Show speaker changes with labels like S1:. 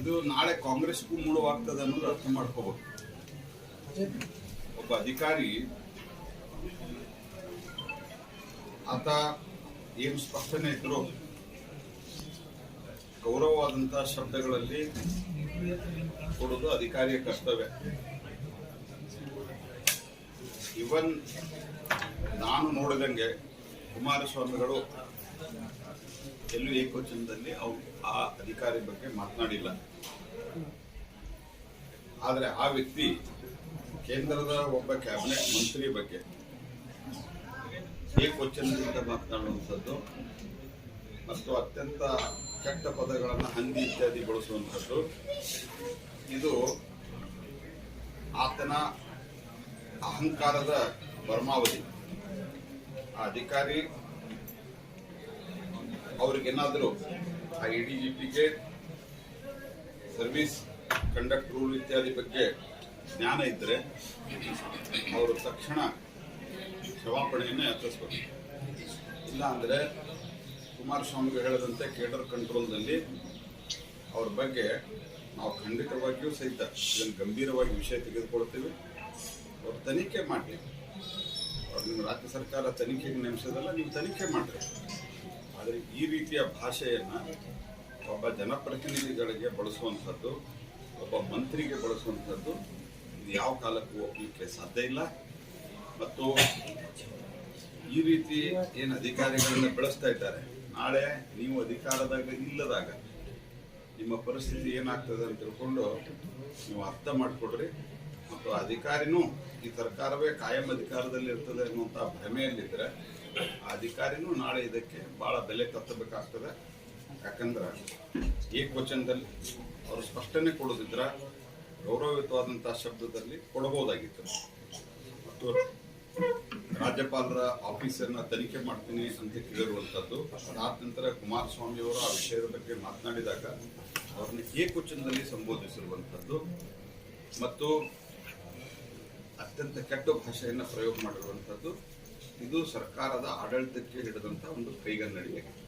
S1: ಇದು ನಾಳೆ ಕಾಂಗ್ರೆಸ್ಗೂ ಮೂಡವಾಗ್ತದೆ ಅನ್ನೋದು ಅರ್ಥ ಮಾಡ್ಕೋಬೇಕು ಒಬ್ಬ ಅಧಿಕಾರಿ ಆತ ಏನು ಸ್ಪಷ್ಟನೆ ಇದ್ರು ಗೌರವವಾದಂಥ ಶಬ್ದಗಳಲ್ಲಿ ಕೊಡೋದು ಅಧಿಕಾರಿಯ ಕರ್ತವ್ಯ. ಇವನ್ ನಾನು ನೋಡಿದಂಗೆ ಕುಮಾರಸ್ವಾಮಿಗಳು ಎಲ್ಲೂ ಏಕವಚನದಲ್ಲಿ ಅವ್ರು ಆ ಅಧಿಕಾರಿ ಬಗ್ಗೆ ಮಾತನಾಡಿಲ್ಲ. ಆದರೆ ಆ ವ್ಯಕ್ತಿ ಕೇಂದ್ರದ ಒಬ್ಬ ಕ್ಯಾಬಿನೆಟ್ ಮಂತ್ರಿ ಬಗ್ಗೆ ಏಕವಚನದಿಂದ ಮಾತನಾಡುವಂಥದ್ದು ಮತ್ತು ಅತ್ಯಂತ ಕೆಟ್ಟ ಪದಗಳನ್ನು ಹಂದಿ ಇತ್ಯಾದಿ ಬಳಸುವಂಥದ್ದು, ಇದು ಆತನ ಅಹಂಕಾರದ ಪರಮಾವಧಿ. ಆ ಅಧಿಕಾರಿ ಅವ್ರಿಗೇನಾದರೂ ಆ ಎ ಡಿ ಜಿ ಪಿಗೆ ಸರ್ವಿಸ್ ಕಂಡಕ್ಟ್ ರೂಲ್ ಇತ್ಯಾದಿ ಬಗ್ಗೆ ಜ್ಞಾನ ಇದ್ದರೆ ಅವರು ತಕ್ಷಣ ಕ್ಷಮಾಪಣೆಯನ್ನು ಯಾಚಿಸ್ಬೇಕು ಇಲ್ಲ ಅಂದರೆ ಕುಮಾರಸ್ವಾಮಿಗೆ ಹೇಳಿದಂತೆ ಕೇಡರ್ ಕಂಟ್ರೋಲ್ನಲ್ಲಿ ಅವ್ರ ಬಗ್ಗೆ ನಾವು ಖಂಡಿತವಾಗಿಯೂ ಸಹಿತ ಇದನ್ನು ಗಂಭೀರವಾಗಿ ವಿಷಯ ತೆಗೆದುಕೊಳ್ತೀವಿ. ಅವ್ರ ತನಿಖೆ ಮಾಡಿ ಅವ್ರು ನಿಮ್ಮ ರಾಜ್ಯ ಸರ್ಕಾರ ತನಿಖೆಗೆ ನೇಮಿಸೋದಲ್ಲ ನೀವು ತನಿಖೆ ಮಾಡಿರಿ. ಆದರೆ ಈ ರೀತಿಯ ಭಾಷೆಯನ್ನು ಒಬ್ಬ ಜನಪ್ರತಿನಿಧಿಗಳಿಗೆ ಬಳಸುವಂಥದ್ದು, ಒಬ್ಬ ಮಂತ್ರಿಗೆ ಬಳಸುವಂಥದ್ದು ಯಾವ ಕಾಲಕ್ಕೂ ಒಪ್ಪಲಿಕ್ಕೆ ಸಾಧ್ಯ ಇಲ್ಲ. ಮತ್ತು ಈ ರೀತಿ ಏನು ಅಧಿಕಾರಿಗಳನ್ನ ಬೆಳೆಸ್ತಾ ಇದ್ದಾರೆ. ನಾಳೆ ನೀವು ಅಧಿಕಾರದಾಗ ಇಲ್ಲದಾಗ ನಿಮ್ಮ ಪರಿಸ್ಥಿತಿ ಏನಾಗ್ತದೆ ಅಂತ ತಿಳ್ಕೊಂಡು ನೀವು ಅರ್ಥ ಮಾಡಿಕೊಡ್ರಿ. ಮತ್ತು ಅಧಿಕಾರಿನೂ ಈ ಸರ್ಕಾರವೇ ಕಾಯಂ ಅಧಿಕಾರದಲ್ಲಿ ಇರ್ತದೆ ಅನ್ನುವಂಥ ಭ್ರಮೆಯಲ್ಲಿದ್ದರೆ ಅಧಿಕಾರಿನೂ ನಾಳೆ ಇದಕ್ಕೆ ಬಹಳ ಬೆಲೆ ತತ್ತಬೇಕಾಗ್ತದೆ ಯಾಕಂದ್ರೆ ಏಕವಚನದಲ್ಲಿ ಅವರು ಸ್ಪಷ್ಟನೆ ಕೊಡೋದಿದ್ರ ಗೌರವಯುತವಾದಂಥ ಶಬ್ದದಲ್ಲಿ ಕೊಡಬಹುದಾಗಿತ್ತು. ಮತ್ತು ರಾಜ್ಯಪಾಲರ ಆಫೀಸರ್ನ ತನಿಖೆ ಮಾಡ್ತೀನಿ ಅಂತ ಹೇಳಿರುವಂತದ್ದು ಅದಾದ ನಂತರ ಕುಮಾರಸ್ವಾಮಿ ಅವರು ಆ ವಿಷಯದ ಬಗ್ಗೆ ಮಾತನಾಡಿದಾಗ ಅವ್ರನ್ನ ಏಕವಚನದಲ್ಲಿ ಸಂಬೋಧಿಸಿರುವಂಥದ್ದು ಮತ್ತು ಅತ್ಯಂತ ಕೆಟ್ಟ ಭಾಷೆಯನ್ನು ಪ್ರಯೋಗ ಮಾಡಿರುವಂಥದ್ದು ಇದು ಸರ್ಕಾರದ ಆಡಳಿತಕ್ಕೆ ಹಿಡಿದಂಥ ಒಂದು ಕೈಗನ್ನಡಿಯಾಗಿದೆ